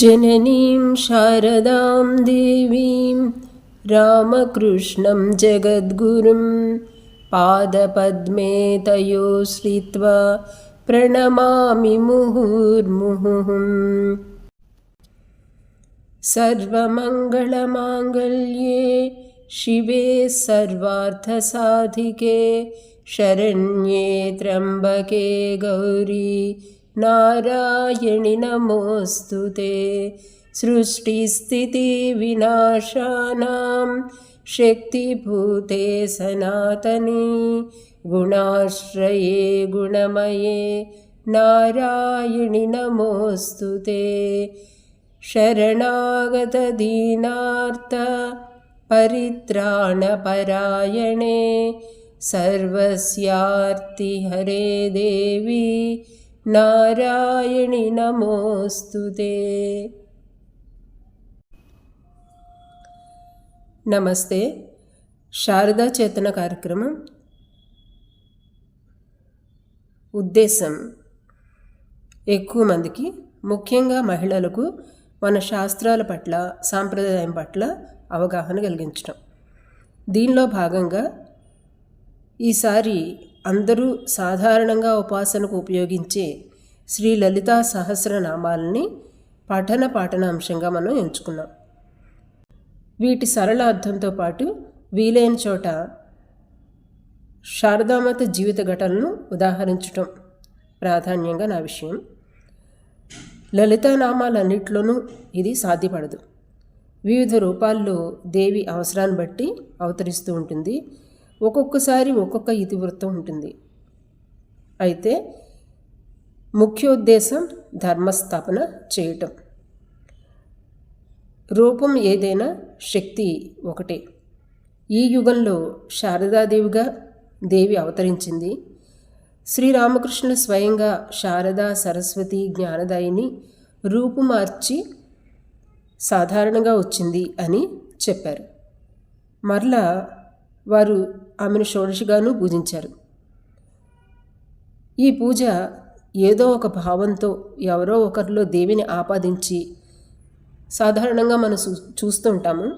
जननीं शारदां देवीं रामकृष्णं जगद्गुरुं पादपद्मे तयो श्रित्वा प्रणमामि मुहुर्मुहुः सर्वमङ्गलमाङ्गल्ये शिवे सर्वार्थसाधिके शरण्ये त्र्यम्बके गौरी नारायणि नमोऽस्तु ते। सृष्टिस्थितिविनाशानां शक्तिभूते सनातनी गुणाश्रये गुणमये। नारायणि नमोऽस्तु ते। शरणागतदीनार्थ परित्राणपरायणे। सर्वस्यार्तिहरे देवी నారాయణి నమోస్తుతే నమస్తే. శారదా చేతన కార్యక్రమం. ఉద్దేశం. ఎక్కువ మందికి ముఖ్యంగా మహిళలకు మన శాస్త్రాల పట్ల సాంప్రదాయం పట్ల అవగాహన కలిగించడం దీనిలో భాగంగా ఈసారి అందరూ సాధారణంగా ఉపాసనకు ఉపయోగించే శ్రీ లలితా సహస్రనామాలని పఠన పాఠన అంశంగా మనం ఎంచుకున్నాం. వీటి సరళ అర్థంతో పాటు వీలైన చోట శారదామత జీవిత ఘటనను ఉదాహరించటం ప్రాధాన్యంగా నా విషయం. లలితానామాలన్నింటిలోనూ ఇది సాధ్యపడదు. వివిధ రూపాల్లో దేవి అవసరాన్ని బట్టి అవతరిస్తూ ఉంటుంది. ఒక్కొక్కసారి ఒక్కొక్క ఇతివృత్తం ఉంటుంది. అయితే ముఖ్యోద్దేశం ధర్మస్థాపన చేయటం. రూపం ఏదైనా శక్తి ఒకటే. ఈ యుగంలో శారదాదేవిగా దేవి అవతరించింది. శ్రీరామకృష్ణులు స్వయంగా శారదా సరస్వతి జ్ఞానదాయిని రూపుమార్చి సాధారణంగా వచ్చింది అని చెప్పారు. మరలా వారు ఆమెను షోడశిగాను పూజించారు. ఈ పూజ ఏదో ఒక భావంతో ఎవరో ఒకరిలో దేవిని ఆపాదించి సాధారణంగా మనం చూ చూస్తూ ఉంటాము.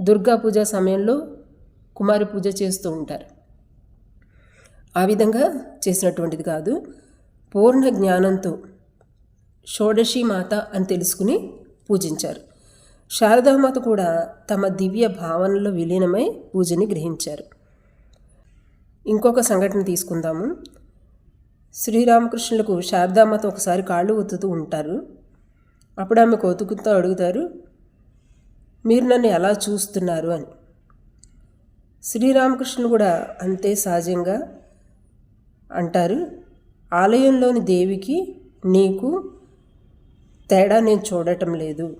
దుర్గా పూజ సమయంలో కుమారి పూజ చేస్తూ ఉంటారు. ఆ విధంగా చేసినటువంటిది కాదు. పూర్ణ జ్ఞానంతో షోడశి మాత అని తెలుసుకుని పూజించారు. శారదామాత కూడా తమ దివ్య భావనలో విలీనమై పూజని గ్రహించారు. ఇంకొక సంఘటన తీసుకుందాము. శ్రీరామకృష్ణులకు శారదామాత ఒకసారి కాళ్ళు ఒత్తుతూ ఉంటారు. అప్పుడు ఆమె కోతుకుతో అడుగుతారు మీరు నన్ను ఎలా చూస్తున్నారు? అని. శ్రీరామకృష్ణులు కూడా అంతే సహజంగా అంటారు ఆలయంలోని దేవికి నీకు తేడా నేను చూడటం లేదు.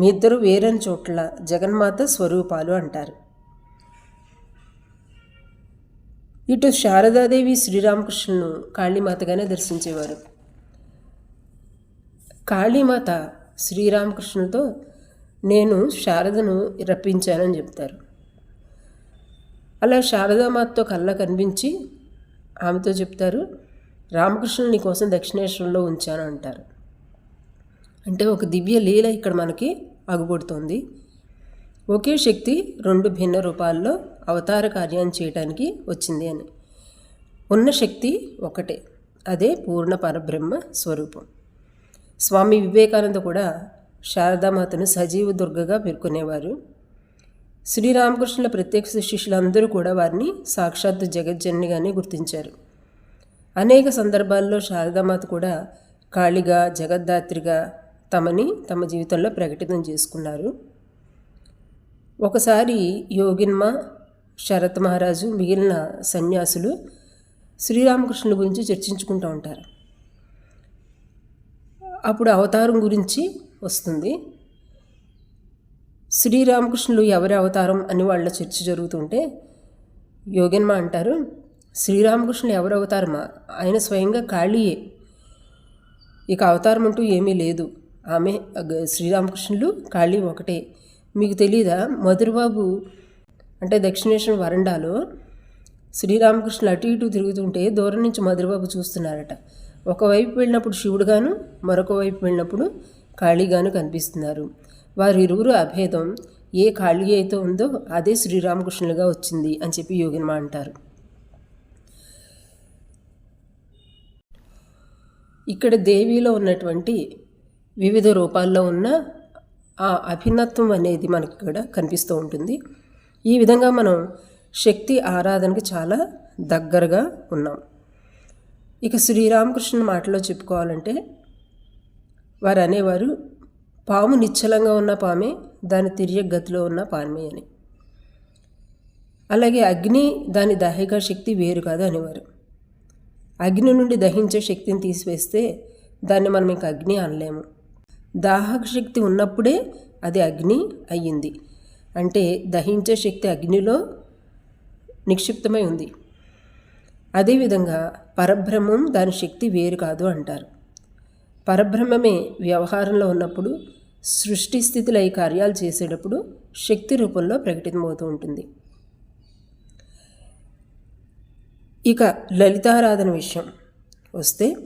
మీ ఇద్దరు వేరని చోట్ల జగన్మాత స్వరూపాలు అంటారు. ఇటు శారదాదేవి శ్రీరామకృష్ణును కాళీమాతగానే దర్శించేవారు. కాళీమాత శ్రీరామకృష్ణులతో నేను శారదను రప్పించానని చెప్తారు. అలా శారదామాతతో కళ్ళ కనిపించి ఆమెతో చెప్తారు రామకృష్ణుని కోసం దక్షిణేశ్వరంలో ఉంచాను అంటారు. అంటే ఒక దివ్య లీల ఇక్కడ మనకి అగుపడుతోంది ఒకే శక్తి రెండు భిన్న రూపాల్లో అవతార కార్యాన్ని చేయటానికి వచ్చింది అని. ఉన్న శక్తి ఒకటే అదే పూర్ణ పరబ్రహ్మ స్వరూపం. స్వామి వివేకానంద కూడా శారదామాతను సజీవ దుర్గగా పేర్కొనేవారు. శ్రీరామకృష్ణుల ప్రత్యక్ష శిష్యులందరూ కూడా వారిని సాక్షాత్తు జగజ్జన్నిగానే గుర్తించారు. అనేక సందర్భాల్లో శారదామాత కూడా కాళిగా జగద్ధాత్రిగా తమని తమ జీవితంలో ప్రకటితం చేసుకున్నారు. ఒకసారి యోగిన్మ శరత్ మహారాజు మిగిలిన సన్యాసులు శ్రీరామకృష్ణుల గురించి చర్చించుకుంటూ ఉంటారు. అప్పుడు అవతారం గురించి వస్తుంది. శ్రీరామకృష్ణులు ఎవరి అవతారం అని వాళ్ళ చర్చ జరుగుతుంటే యోగిన్మ అంటారు శ్రీరామకృష్ణులు ఎవరు అవతారమా? ఆయన స్వయంగా ఖాళీయే. ఇక అవతారం అంటూ ఏమీ లేదు. ఆమె శ్రీరామకృష్ణులు ఖాళీ ఒకటే. మీకు తెలీదా? మధురబాబు అంటే దక్షిణేశ్వరం వరండాలో శ్రీరామకృష్ణులు అటు ఇటు తిరుగుతుంటే దూరం నుంచి మధురబాబు చూస్తున్నారట. ఒకవైపు వెళ్ళినప్పుడు శివుడుగాను మరొక వైపు వెళ్ళినప్పుడు ఖాళీగాను కనిపిస్తున్నారు. వారిరువురు అభేదం ఏ ఖాళీ అయితే ఉందో అదే శ్రీరామకృష్ణులుగా వచ్చింది అని చెప్పి యోగిన్మ అంటారు. ఇక్కడ దేవిలో ఉన్నటువంటి వివిధ రూపాల్లో ఉన్న ఆ అభిన్నత్వం అనేది మనకి ఇక్కడ కనిపిస్తూ ఉంటుంది. ఈ విధంగా మనం శక్తి ఆరాధనకి చాలా దగ్గరగా ఉన్నాం. ఇక శ్రీరామకృష్ణ మాటలో చెప్పుకోవాలంటే వారు అనేవారు పాము నిశ్చలంగా ఉన్న పామే దాని తిరిగ గతిలో ఉన్న పామే అని. అలాగే అగ్ని దాని దహిక శక్తి వేరు కాదు అనేవారు. అగ్ని నుండి దహించే శక్తిని తీసివేస్తే దాన్ని మనం ఇంకా అగ్ని అనలేము. దాహక శక్తి ఉన్నప్పుడే అది అగ్ని అయ్యింది. అంటే దహించే శక్తి అగ్నిలో నిక్షిప్తమై ఉంది. అదేవిధంగా పరబ్రహ్మం దాని శక్తి వేరు కాదు అంటారు. పరబ్రహ్మమే వ్యవహారంలో ఉన్నప్పుడు సృష్టి స్థితిలో ఈ కార్యాలు చేసేటప్పుడు శక్తి రూపంలో ప్రకటితమవుతూ ఉంటుంది. ఇక లలితారాధన విషయం వస్తే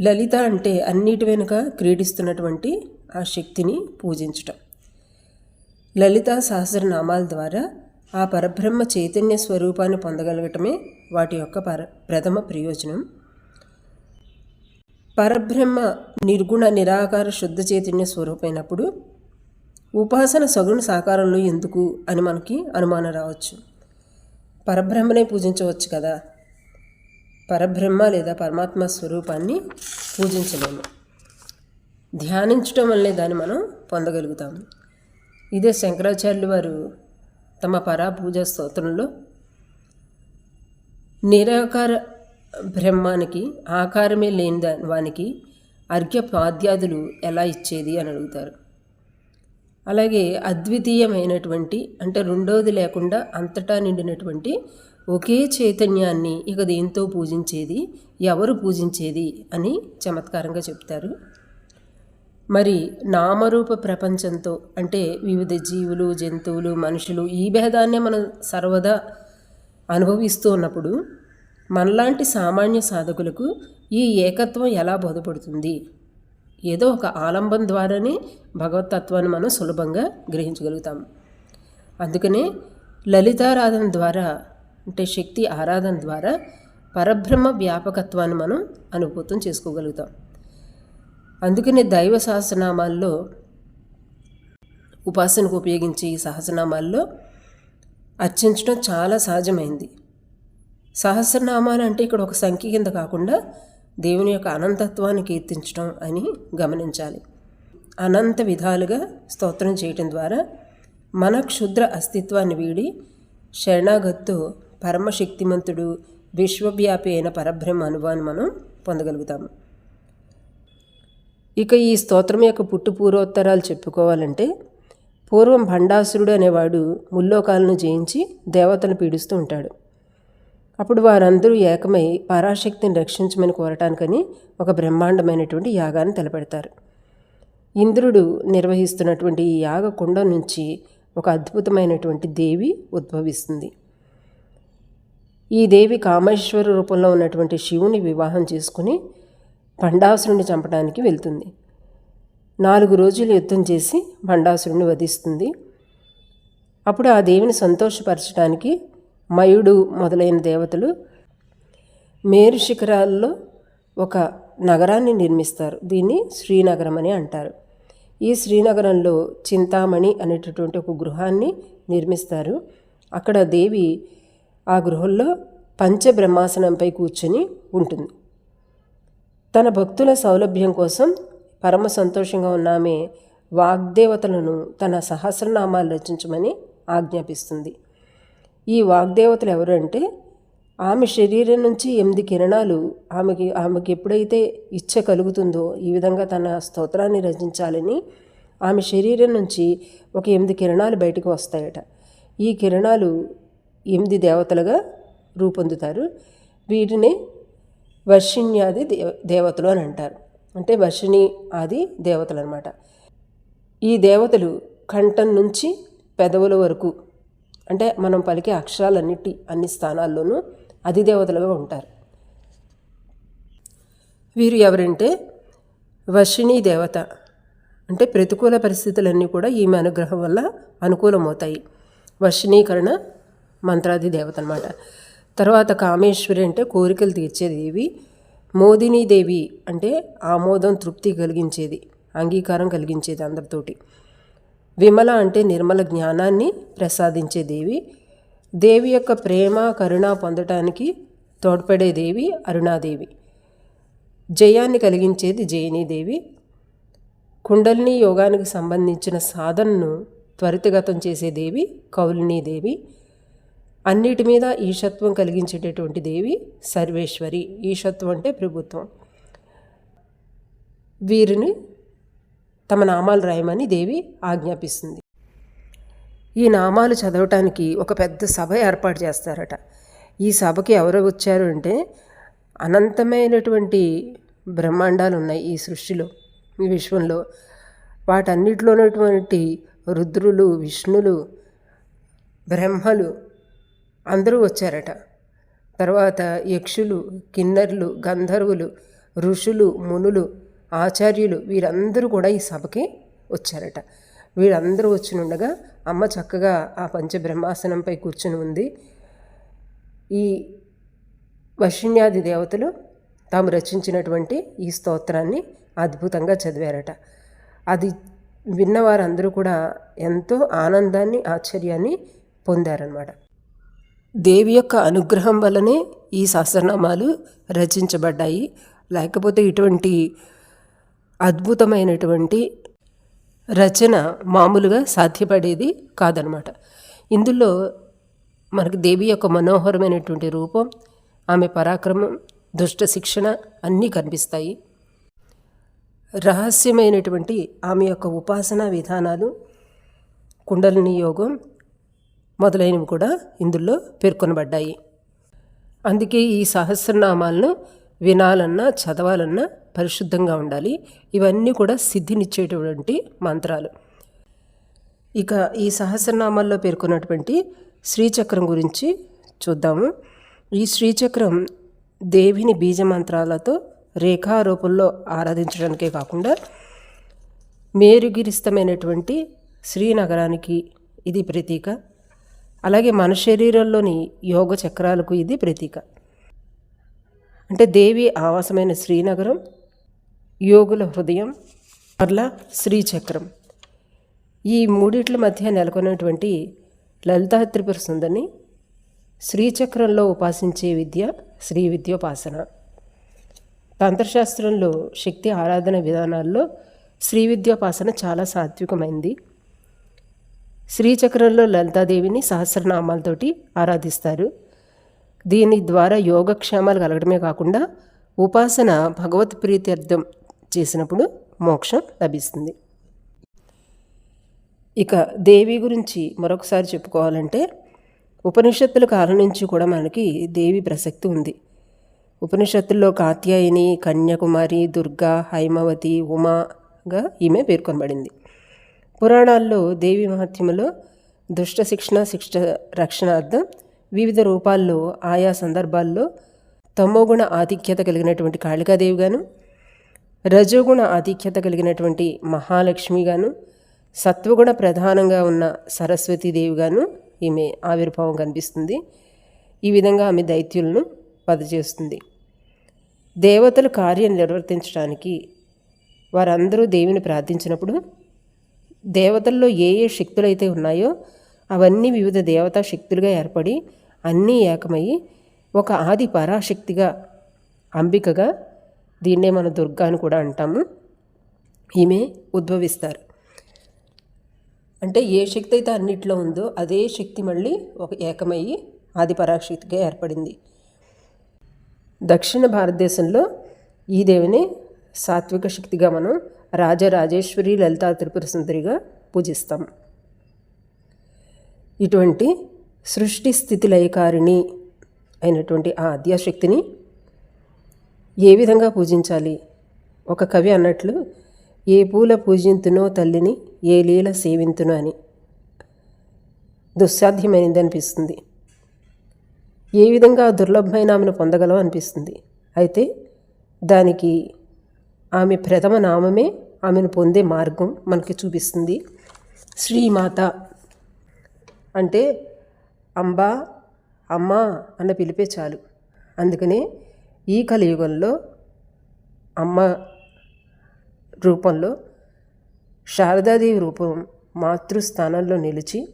లలిత అంటే అన్నిటి వెనుక క్రీడిస్తున్నటువంటి ఆ శక్తిని పూజించటం. లలిత సహస్రనామాల ద్వారా ఆ పరబ్రహ్మ చైతన్య స్వరూపాన్ని పొందగలగటమే వాటి యొక్క పర ప్రథమ ప్రయోజనం. పరబ్రహ్మ నిర్గుణ నిరాకార శుద్ధ చైతన్య స్వరూపమైనప్పుడు ఉపాసన సగుణ సాకారంలో ఎందుకు అని మనకి అనుమానం రావచ్చు. పరబ్రహ్మనే పూజించవచ్చు కదా. పరబ్రహ్మ లేదా పరమాత్మ స్వరూపాన్ని పూజించలేము. ధ్యానించటం వల్లే దాన్ని మనం పొందగలుగుతాము. ఇదే శంకరాచార్యులు వారు తమ పరా పూజా స్తోత్రంలో నిరాకార బ్రహ్మానికి ఆకారమే లేని వానికి అర్ఘ్యపాద్యాదులు ఎలా ఇచ్చేది అని అడుగుతారు. అలాగే అద్వితీయమైనటువంటి అంటే రెండవది లేకుండా అంతటా నిండినటువంటి ఒకే చైతన్యాన్ని ఇక దేంతో పూజించేది? ఎవరు పూజించేది? అని చమత్కారంగా చెప్తారు. మరి నామరూప ప్రపంచంతో అంటే వివిధ జీవులు జంతువులు మనుషులు ఈ భేదాన్నే మనం సర్వదా అనుభవిస్తూ ఉన్నప్పుడు మనలాంటి సామాన్య సాధకులకు ఈ ఏకత్వం ఎలా బోధపడుతుంది? ఏదో ఒక ఆలంబం ద్వారానే భగవతత్వాన్ని మనం సులభంగా గ్రహించగలుగుతాం. అందుకనే లలితారాధన ద్వారా అంటే శక్తి ఆరాధన ద్వారా పరబ్రహ్మ వ్యాపకత్వాన్ని మనం అనుభూతం చేసుకోగలుగుతాం. అందుకనే దైవ సహస్రనామాల్లో ఉపాసనకు ఉపయోగించే ఈ సహస్రనామాల్లో అర్చించడం చాలా సహజమైంది. సహస్రనామాలు అంటే ఇక్కడ ఒక సంఖ్య కింద కాకుండా దేవుని యొక్క అనంతత్వాన్ని కీర్తించడం అని గమనించాలి. అనంత విధాలుగా స్తోత్రం చేయటం ద్వారా మన క్షుద్ర అస్తిత్వాన్ని వీడి శరణాగత్తు పరమశక్తిమంతుడు విశ్వవ్యాపి అయిన పరబ్రహ్మ అనుభవాన్ని మనం పొందగలుగుతాము. ఇక ఈ స్తోత్రం యొక్క పుట్టు పూర్వోత్తరాలు చెప్పుకోవాలంటే పూర్వం భండాసురుడు అనేవాడు ముల్లోకాలను జయించి దేవతను పీడిస్తూ ఉంటాడు. అప్పుడు వారందరూ ఏకమై పరాశక్తిని రక్షించమని కోరటానికని ఒక బ్రహ్మాండమైనటువంటి యాగాన్ని తలపెడతారు. ఇంద్రుడు నిర్వహిస్తున్నటువంటి ఈ యాగ కుండం నుంచి ఒక అద్భుతమైనటువంటి దేవి ఉద్భవిస్తుంది. ఈ దేవి కామేశ్వర రూపంలో ఉన్నటువంటి శివుని వివాహం చేసుకుని భండాసురుణ్ణి చంపడానికి వెళ్తుంది. నాలుగు రోజులు యుద్ధం చేసి భండాసురుణ్ణి వధిస్తుంది. అప్పుడు ఆ దేవిని సంతోషపరచడానికి మయుడు మొదలైన దేవతలు మేరు శిఖరాల్లో ఒక నగరాన్ని నిర్మిస్తారు. దీన్ని శ్రీనగరం అని అంటారు. ఈ శ్రీనగరంలో చింతామణి అనేటటువంటి ఒక గృహాన్ని నిర్మిస్తారు. అక్కడ దేవి ఆ గృహంలో పంచబ్రహ్మాసనంపై కూర్చొని ఉంటుంది. తన భక్తుల సౌలభ్యం కోసం పరమ సంతోషంగా ఉన్న ఆమె వాగ్దేవతలను తన సహస్రనామాలు రచించమని ఆజ్ఞాపిస్తుంది. ఈ వాగ్దేవతలు ఎవరు అంటే ఆమె శరీరం నుంచి ఎనిమిది కిరణాలు ఆమెకి ఆమెకి ఎప్పుడైతే ఇచ్చ కలుగుతుందో ఈ విధంగా తన స్తోత్రాన్ని రచించాలని ఆమె శరీరం నుంచి ఒక ఎనిమిది కిరణాలు బయటకు వస్తాయట. ఈ కిరణాలు ఎనిమిది దేవతలుగా రూపొందుతారు. వీటిని వర్షిణ్యాది దేవ దేవతలు అని అంటారు. అంటే వర్షిణి ఆది దేవతలు అనమాట ఈ దేవతలు కంఠం నుంచి పెదవుల వరకు అంటే మనం పలికే అక్షరాలన్నిటి అన్ని స్థానాల్లోనూ అధిదేవతలుగా ఉంటారు. వీరు ఎవరంటే వర్షిణీ దేవత. అంటే ప్రతికూల పరిస్థితులన్నీ కూడా ఈమె అనుగ్రహం వల్ల అనుకూలమవుతాయి. వర్షిణీకరణ మంత్రాది దేవత అనమాట తర్వాత కామేశ్వరి అంటే కోరికలు తీర్చే దేవి మోదినీ దేవి అంటే ఆమోదం తృప్తి కలిగించేది అంగీకారం కలిగించేది అందరితోటి. విమల అంటే నిర్మల జ్ఞానాన్ని ప్రసాదించే దేవి. దేవి యొక్క ప్రేమ కరుణ పొందటానికి తోడ్పడే దేవి అరుణాదేవి. జయాన్ని కలిగించేది జయనీదేవి కుండలిని యోగానికి సంబంధించిన సాధనను త్వరితగతం చేసే దేవి కౌలినీదేవి అన్నిటి మీద ఈశత్వం కలిగించేటటువంటి దేవి సర్వేశ్వరి. ఈశత్వం అంటే ప్రభుత్వం. వీరిని తమ నామాలు రాయమని దేవి ఆజ్ఞాపిస్తుంది. ఈ నామాలు చదవటానికి ఒక పెద్ద సభ ఏర్పాటు చేస్తారట. ఈ సభకి ఎవరు వచ్చారు అంటే అనంతమైనటువంటి బ్రహ్మాండాలు ఉన్నాయి ఈ సృష్టిలో ఈ విశ్వంలో. వాటన్నిటిలోనటువంటి రుద్రులు విష్ణులు బ్రహ్మలు అందరూ వచ్చారట. తర్వాత యక్షులు కిన్నర్లు గంధర్వులు ఋషులు మునులు ఆచార్యులు వీరందరూ కూడా ఈ సభకి వచ్చారట. వీరందరూ వచ్చినుండగా అమ్మ చక్కగా ఆ పంచబ్రహ్మాసనంపై కూర్చుని ఉంది. ఈ వశిన్యాది దేవతలు తాము రచించినటువంటి ఈ స్తోత్రాన్ని అద్భుతంగా చదివారట. అది విన్నవారందరూ కూడా ఎంతో ఆనందాన్ని ఆశ్చర్యాన్ని పొందారనమాట దేవి యొక్క అనుగ్రహం వల్లనే ఈ సహస్రనామాలు రచించబడ్డాయి. లేకపోతే ఇటువంటి అద్భుతమైనటువంటి రచన మామూలుగా సాధ్యపడేది కాదనమాట. ఇందులో మనకు దేవి యొక్క మనోహరమైనటువంటి రూపం ఆమె పరాక్రమం దుష్ట శిక్షణ అన్నీ కనిపిస్తాయి. రహస్యమైనటువంటి ఆమె యొక్క ఉపాసనా విధానాలు కుండలిని యోగం మొదలైనవి కూడా ఇందులో పేర్కొనబడ్డాయి. అందుకే ఈ సహస్రనామాలను వినాలన్నా చదవాలన్నా పరిశుద్ధంగా ఉండాలి. ఇవన్నీ కూడా సిద్ధినిచ్చేటటువంటి మంత్రాలు. ఇక ఈ సహస్రనామాల్లో పేర్కొన్నటువంటి శ్రీచక్రం గురించి చూద్దాము. ఈ శ్రీచక్రం దేవిని బీజ మంత్రాలతో రేఖారూపంలో ఆరాధించడానికే కాకుండా మేరుగిరిస్తమైనటువంటి శ్రీనగరానికి ఇది ప్రతీక. అలాగే మన శరీరంలోని యోగ చక్రాలకు ఇది ప్రతీక. అంటే దేవి ఆవాసమైన శ్రీనగరం యోగుల హృదయం మరలా శ్రీచక్రం. ఈ మూడిట్ల మధ్య నెలకొన్నటువంటి లలితా త్రిపుర సుందరిని శ్రీచక్రంలో ఉపాసించే విద్య శ్రీ విద్యోపాసన. తంత్రశాస్త్రంలో శక్తి ఆరాధన విధానాల్లో శ్రీ విద్యోపాసన చాలా సాత్వికమైంది. శ్రీచక్రంలో లలితాదేవిని సహస్రనామాలతోటి ఆరాధిస్తారు. దీని ద్వారా యోగక్షేమాలు కలగడమే కాకుండా ఉపాసన భగవత్ ప్రీత్యర్థం చేసినప్పుడు మోక్షం లభిస్తుంది. ఇక దేవి గురించి మరొకసారి చెప్పుకోవాలంటే ఉపనిషత్తుల కాలం నుంచి కూడా మనకి దేవి ప్రసక్తి ఉంది. ఉపనిషత్తుల్లో కాత్యాయని కన్యాకుమారి దుర్గా హైమవతి ఉమాగా ఈమె పేర్కొనబడింది. పురాణాల్లో దేవి మహత్యములో దుష్ట శిక్షణ శిక్ష రక్షణార్థం వివిధ రూపాల్లో ఆయా సందర్భాల్లో తమోగుణ ఆధిక్యత కలిగినటువంటి కాళికాదేవి గాను రజోగుణ ఆధిక్యత కలిగినటువంటి మహాలక్ష్మిగాను సత్వగుణ ప్రధానంగా ఉన్న సరస్వతీదేవి గాను ఈమె ఆవిర్భావం కనిపిస్తుంది. ఈ విధంగా ఆమె దైత్యులను వధ చేస్తుంది దేవతలు కార్యం నిర్వర్తించడానికి వారందరూ దేవిని ప్రార్థించినప్పుడు దేవతల్లో ఏ ఏ శక్తులు అయితే ఉన్నాయో అవన్నీ వివిధ దేవతా శక్తులుగా ఏర్పడి అన్నీ ఏకమయ్యి ఒక ఆది పరాశక్తిగా అంబికగా దీన్నే మన దుర్గా అని కూడా అంటాము. ఈమె ఉద్భవిస్తారు. అంటే ఏ శక్తి అయితే అన్నిట్లో ఉందో అదే శక్తి మళ్ళీ ఒక ఏకమయ్యి ఆది పరాశక్తిగా ఏర్పడింది. దక్షిణ భారతదేశంలో ఈ దేవిని సాత్విక శక్తిగా మనం రాజరాజేశ్వరి లలితా త్రిపుర సుందరిగా పూజిస్తాం. ఇటువంటి సృష్టి స్థితి లయకారిణి అయినటువంటి ఆ అద్యాశక్తిని ఏ విధంగా పూజించాలి? ఒక కవి అన్నట్లు ఏ పూల పూజింతునో తల్లిని ఏ లీల సేవింతునో అని. దుస్సాధ్యమైనది అనిపిస్తుంది. ఏ విధంగా దుర్లభమైన ఆమెను పొందగలం అనిపిస్తుంది. అయితే దానికి ఆమె ప్రథమ నామమే ఆమెను పొందే మార్గం మనకి చూపిస్తుంది. శ్రీమాత అంటే అంబా అమ్మ అన్న పిలిపే చాలు. అందుకనే ఈ కలియుగంలో అమ్మ రూపంలో శారదాదేవి రూపం మాతృస్థానంలో నిలిచి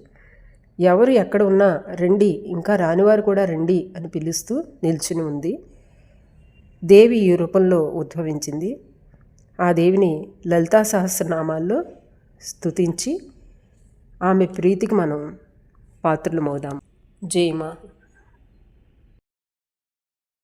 ఎవరు ఎక్కడ ఉన్నా రండి ఇంకా రానివారు కూడా రండి అని పిలుస్తూ నిల్చుని ఉంది. దేవి ఈ రూపంలో ఉద్భవించింది. ఆ దేవిని లలితా సహస్రనామాల్లో స్తుతించి ఆమె ప్రీతికి మనం పాత్రలు మోదాం జయమా